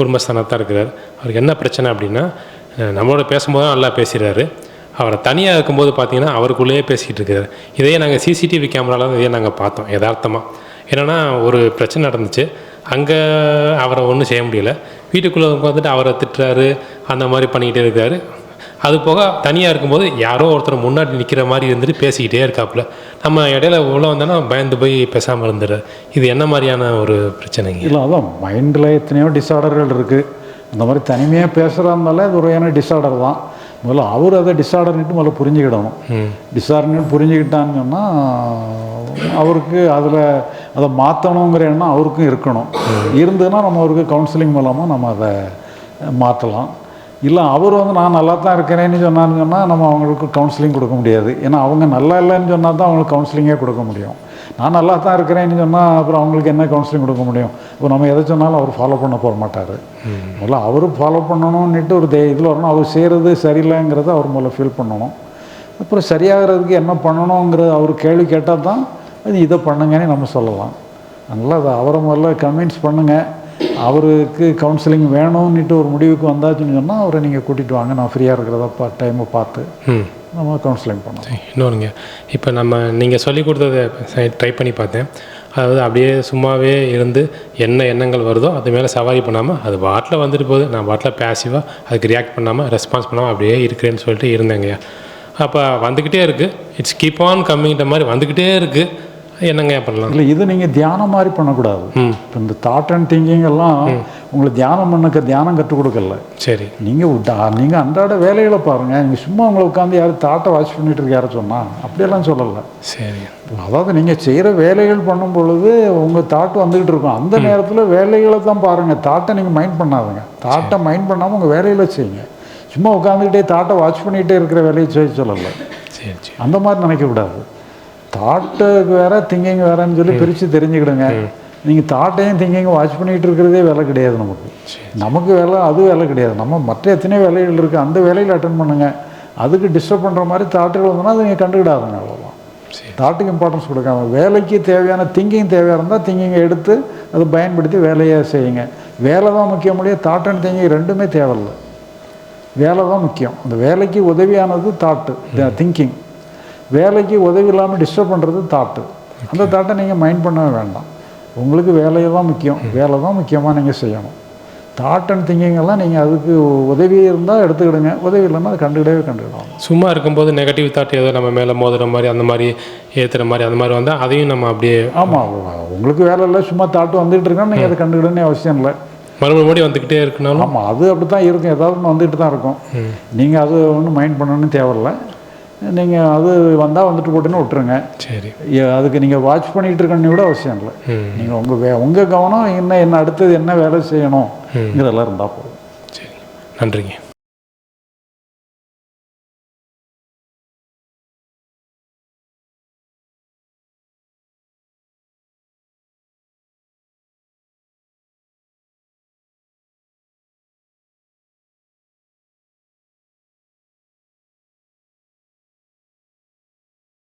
குடும்பஸ்தானத்தான் இருக்கிறார். அவருக்கு என்ன பிரச்சனை அப்படின்னா நம்மளோட பேசும்போது தான் நல்லா பேசுகிறாரு அவரை தனியாக இருக்கும்போது பார்த்தீங்கன்னா அவருக்குள்ளேயே பேசிகிட்டு இருக்கிறார் இதையே நாங்கள் சிசிடிவி கேமராவில் இதையே நாங்கள் பார்த்தோம் யதார்த்தமாக என்னென்னா ஒரு பிரச்சனை நடந்துச்சு. அங்கே அவரை ஒன்றும் செய்ய முடியல. வீட்டுக்குள்ளே உட்காந்துட்டு அவரை திட்டுறாரு அந்த மாதிரி பண்ணிக்கிட்டே இருக்காரு. அது போக தனியாக இருக்கும்போது யாரோ ஒருத்தர் முன்னாடி நிற்கிற மாதிரி இருந்துட்டு பேசிக்கிட்டே இருக்காப்புல. நம்ம இடையில உள்ள வந்தோன்னா பயந்து போய் பேசாமல் இருந்துடுறாரு இது என்ன மாதிரியான ஒரு பிரச்சனைங்க? இல்லை அதான் மைண்டில் எத்தனையோ டிஸார்டர்கள் இருக்குது அந்த மாதிரி தனிமையாக பேசுகிறதுனால அது ஒரு டிஸார்டர் தான். முதல்ல அவர் அதை டிஸார்டர்னுட்டு முதல்ல புரிஞ்சுக்கிடணும். டிஸார்டர்னு புரிஞ்சுக்கிட்டான்னு சொன்னால் அவருக்கு அதில் அதை மாற்றணுங்கிற எண்ணம் அவருக்கும் இருக்கணும். இருந்ததுன்னா நம்ம அவருக்கு கவுன்சிலிங் மூலமாக நம்ம அதை மாற்றலாம் இல்லை அவர் வந்து நான் நல்லா தான் இருக்கிறேன்னு சொன்னான்னு சொன்னால் நம்ம அவங்களுக்கு கவுன்சிலிங் கொடுக்க முடியாது. ஏன்னா அவங்க நல்லா இல்லைன்னு சொன்னால் தான் அவங்களுக்கு கவுன்சிலிங்கே கொடுக்க முடியும். நான் நல்லா தான் இருக்கிறேன்னு சொன்னால் அப்புறம் அவங்களுக்கு என்ன கவுன்சிலிங் கொடுக்க முடியும்? இப்போ நம்ம எதை சொன்னாலும் அவர் ஃபாலோ பண்ண போக மாட்டார். முதல்ல அவரும் ஃபாலோ பண்ணணும்னுட்டு ஒரு தே இதில் வரணும். அவர் செய்கிறது சரியில்லைங்கிறத அவர் முதல்ல ஃபீல் பண்ணணும். அப்புறம் சரியாகிறதுக்கு என்ன பண்ணணுங்கிறது அவர் கேள்வி கேட்டால் தான் அது இதை பண்ணுங்கன்னு நம்ம சொல்லலாம். அதனால் அதை அவரை முதல்ல கன்வின்ஸ் பண்ணுங்கள் அவருக்கு கவுன்சிலிங் வேணும்னுட்டு ஒரு முடிவுக்கு வந்தாச்சுன்னு சொன்னால் அவரை நீங்கள் கூட்டிகிட்டு வாங்க. நான் ஃப்ரீயாக இருக்கிறத பா டைமை பார்த்து ம். நம்ம கவுன்சிலிங் பண்ணலாம் சரி, இன்னொருங்க இப்போ நம்ம நீங்கள் சொல்லி கொடுத்ததை ட்ரை பண்ணி பார்த்தேன். அதாவது அப்படியே சும்மாவே இருந்து என்ன எண்ணங்கள் வருதோ அது மேலே சவாரி பண்ணாமல் அது பாட்டில் வந்துட்டு போகுது. நான் பாட்டில் பேசிவாக அதுக்கு ரியாக்ட் பண்ணாமல் ரெஸ்பான்ஸ் பண்ணாமல் அப்படியே இருக்கிறேன்னு சொல்லிட்டு இருந்தேங்கய்யா. அப்போ வந்துக்கிட்டே இருக்குது இட்ஸ் கீப் ஆன் கம்மிங்கிற மாதிரி வந்துக்கிட்டே இருக்குது என்னங்க பண்ணலாம்? இல்லை இது நீங்கள் தியானம் மாதிரி பண்ணக்கூடாது. இப்போ இந்த தாட் அண்ட் திங்கிங் எல்லாம் உங்களுக்கு தியானம் பண்ணக்க தியானம் கற்றுக் கொடுக்கல. சரி. நீங்கள் நீங்கள் அன்றாட வேலைகளை பாருங்கள் நீங்கள் சும்மா உங்களை உட்காந்து யாரும் தாட்டை வாட்ச் பண்ணிட்டு இருக்க யாரும் சொன்னால் அப்படியெல்லாம் சொல்லலை. சரி. அதாவது நீங்கள் செய்கிற வேலைகள் பண்ணும் பொழுது உங்கள் தாட் வந்துக்கிட்டு இருக்கும். அந்த நேரத்தில் வேலைகளை தான் பாருங்கள் தாட்டை நீங்கள் மைண்ட் பண்ணாதுங்க. தாட்டை மைண்ட் பண்ணாமல் உங்கள் வேலைகளை செய்யுங்க சும்மா உட்காந்துக்கிட்டே தாட்டை வாட்ச் பண்ணிகிட்டே இருக்கிற வேலையை செய்ய சொல்லலை. சரி சரி. அந்த மாதிரி நினைக்கக்கூடாது. தாட்டுக்கு வேற திங்கிங் வேறன்னு சொல்லி பிரித்து தெரிஞ்சுக்கிடுங்க. நீங்கள் தாட்டையும் திங்கிங் வாட்ச் பண்ணிகிட்டு இருக்கிறதே வேலை கிடையாது நமக்கு. நமக்கு வேலை அது வேலை கிடையாது. நம்ம மற்ற எத்தனையோ வேலைகள் இருக்குது அந்த வேலையில் அட்டன் பண்ணுங்கள் அதுக்கு டிஸ்டர்ப் பண்ணுற மாதிரி தாட்டுகள் வந்தோன்னா அதை நீங்கள் கண்டுக்கிடாதுங்க அவ்வளோதான் தாட்டுக்கு இம்பார்ட்டன்ஸ் கொடுக்காம வேலைக்கு தேவையான திங்கிங் தேவையாக இருந்தால் திங்கிங்கை எடுத்து அதை பயன்படுத்தி வேலையை செய்யுங்க. வேலை தான் முக்கியம் முடியாது தாட் அண்ட் திங்கிங் ரெண்டுமே தேவையில்லை. வேலை தான் முக்கியம். அந்த வேலைக்கு உதவியானது தாட்டு திங்கிங் வேலைக்கு உதவி இல்லாமல் டிஸ்டர்ப் பண்ணுறது தாட்டு அந்த தாட்டை நீங்கள் மைண்ட் பண்ணவே வேண்டாம். உங்களுக்கு வேலையை தான் முக்கியம். வேலை தான் முக்கியமாக நீங்கள் செய்யணும். தாட் அண்ட் திங்கிங் எல்லாம் நீங்கள் அதுக்கு உதவி இருந்தால் எடுத்துக்கிடுங்க. உதவி இல்லைன்னா அதை கண்டுக்கிடவே கண்டுக்கிடலாம். சும்மா இருக்கும்போது நெகட்டிவ் தாட் ஏதோ நம்ம மேலே மோதுற மாதிரி அந்த மாதிரி ஏற்றுற மாதிரி அந்த மாதிரி வந்தால் அதையும் நம்ம அப்படியே ஆமாம் உங்களுக்கு வேலை இல்லை சும்மா தாட்டு வந்துகிட்டு இருக்கா நீங்கள் அதை கண்டுக்கிடணும்னு அவசியம் இல்லை. மறுபடியும் வந்துக்கிட்டே இருக்குனாலும் ஆமாம் அது அப்படி தான் இருக்கும். ஏதாவது ஒன்று வந்துட்டு தான் இருக்கும். நீங்கள் அது ஒன்றும் மைண்ட் பண்ணணும்னு தேவையில்ல. நீங்கள் அது வந்தால் வந்துட்டு போட்டுன்னு விட்டுருங்க. சரி. அதுக்கு நீங்கள் வாட்ச் பண்ணிகிட்டு இருக்கணும்னு கூட அவசியம் இல்லை. நீங்கள் உங்கள் வே உங்கள் கவனம் என்ன என்ன அடுத்தது என்ன வேலை செய்யணுங்கிறதெல்லாம் இருந்தால் போதும். சரி. நன்றிங்க.